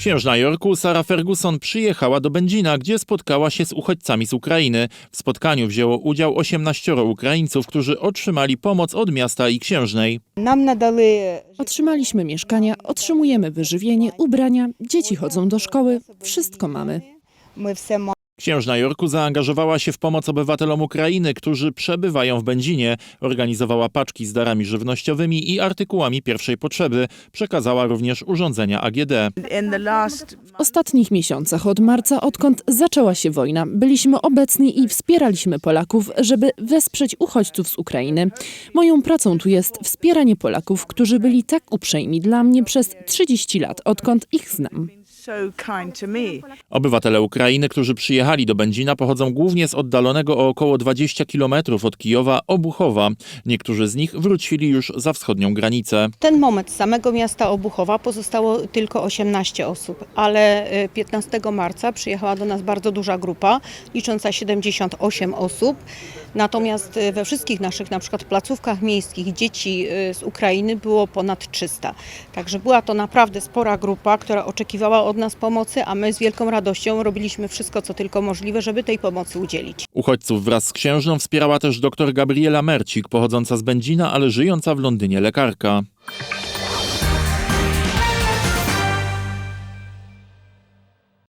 Księżna Jorku Sara Ferguson przyjechała do Będzina, gdzie spotkała się z uchodźcami z Ukrainy. W spotkaniu wzięło udział 18 Ukraińców, którzy otrzymali pomoc od miasta i księżnej. Nam nadali... E, Otrzymaliśmy mieszkania, otrzymujemy wyżywienie, ubrania, dzieci chodzą do szkoły, wszystko mamy. My wszystko mamy. Księżna Jorku zaangażowała się w pomoc obywatelom Ukrainy, którzy przebywają w Będzinie. Organizowała paczki z darami żywnościowymi i artykułami pierwszej potrzeby. Przekazała również urządzenia AGD. W ostatnich miesiącach od marca, odkąd zaczęła się wojna, byliśmy obecni i wspieraliśmy Polaków, żeby wesprzeć uchodźców z Ukrainy. Moją pracą tu jest wspieranie Polaków, którzy byli tak uprzejmi dla mnie przez 30 lat, odkąd ich znam. Obywatele Ukrainy, którzy przyjechali do Będzina, pochodzą głównie z oddalonego o około 20 km od Kijowa Obuchowa. Niektórzy z nich wrócili już za wschodnią granicę. Ten moment z samego miasta Obuchowa pozostało tylko 18 osób, ale y, 15 marca przyjechała do nas bardzo duża grupa, licząca 78 osób. Natomiast y, we wszystkich naszych na przykład placówkach miejskich dzieci y, z Ukrainy było ponad 300. Także była to naprawdę spora grupa, która oczekiwała od nas pomocy, a my z wielką radością robiliśmy wszystko, co tylko możliwe, żeby tej pomocy udzielić. Uchodźców wraz z księżną wspierała też dr Gabriela Mercik, pochodząca z Będzina, ale żyjąca w Londynie lekarka.